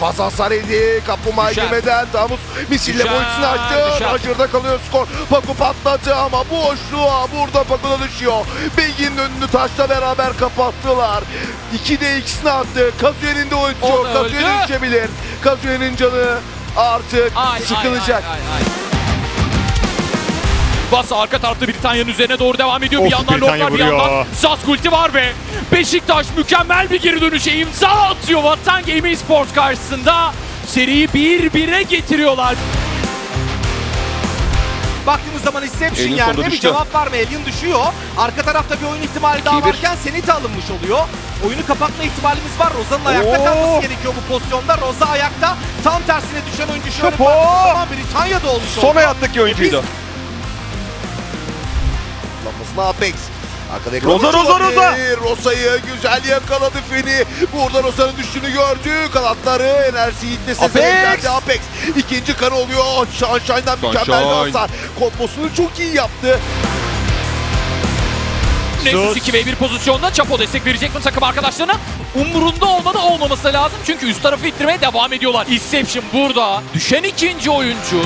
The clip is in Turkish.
Fazla hasar yedi. Kaplumbağa Düşer. girmeden Damus misille boyutunu açtı. Roger'da kalıyor skor. Paku patladı ama bu boşluğa burada Paku'da düşüyor. Begin'in önünü taşla beraber kapattılar. 2'de ikisini attı. Kazuye'nin de oyuncu yok. da Kazuye öldü. düşebilir. Kazuye'nin canı artık Ay, sıkılacak. Ay, ay, ay, ay. Bas arka tarafta Britanya'nın üzerine doğru devam ediyor. bir Of, yandan Britanya Lord var, bir yandan Sask ulti var ve Beşiktaş mükemmel bir geri dönüşe imza atıyor. Vatan Gaming Sports karşısında seriyi 1-1'e getiriyorlar. Baktığımız zaman Inception sonunda bir cevap var mı? Alien düşüyor. Arka tarafta bir oyun ihtimali daha bir. varken Senit alınmış oluyor. Oyunu kapatma ihtimalimiz var. Roza'nın ayakta Oo. kalması gerekiyor bu pozisyonda. Roza ayakta. Tam tersine düşen oyuncu Şapo. baktığı zaman Britanya'da olmuş Son oldu. hayattaki oyuncuydu. Kullanmasına Apex. Arkada Roza, Roza, Roza! Rosa'yı güzel yakaladı Feni. Burada Rosa'nın düştüğünü gördü. Kanatları enerji yitlesi Apex! Apex. İkinci kan oluyor. Sunshine'dan mükemmel bir hasar. Komposunu çok iyi yaptı. Nexus Sus. 2v1 pozisyonda Chapo destek verecek mi takım arkadaşlarına? Umurunda olmadı olmaması lazım çünkü üst tarafı ittirmeye devam ediyorlar. Inception burada. Düşen ikinci oyuncu.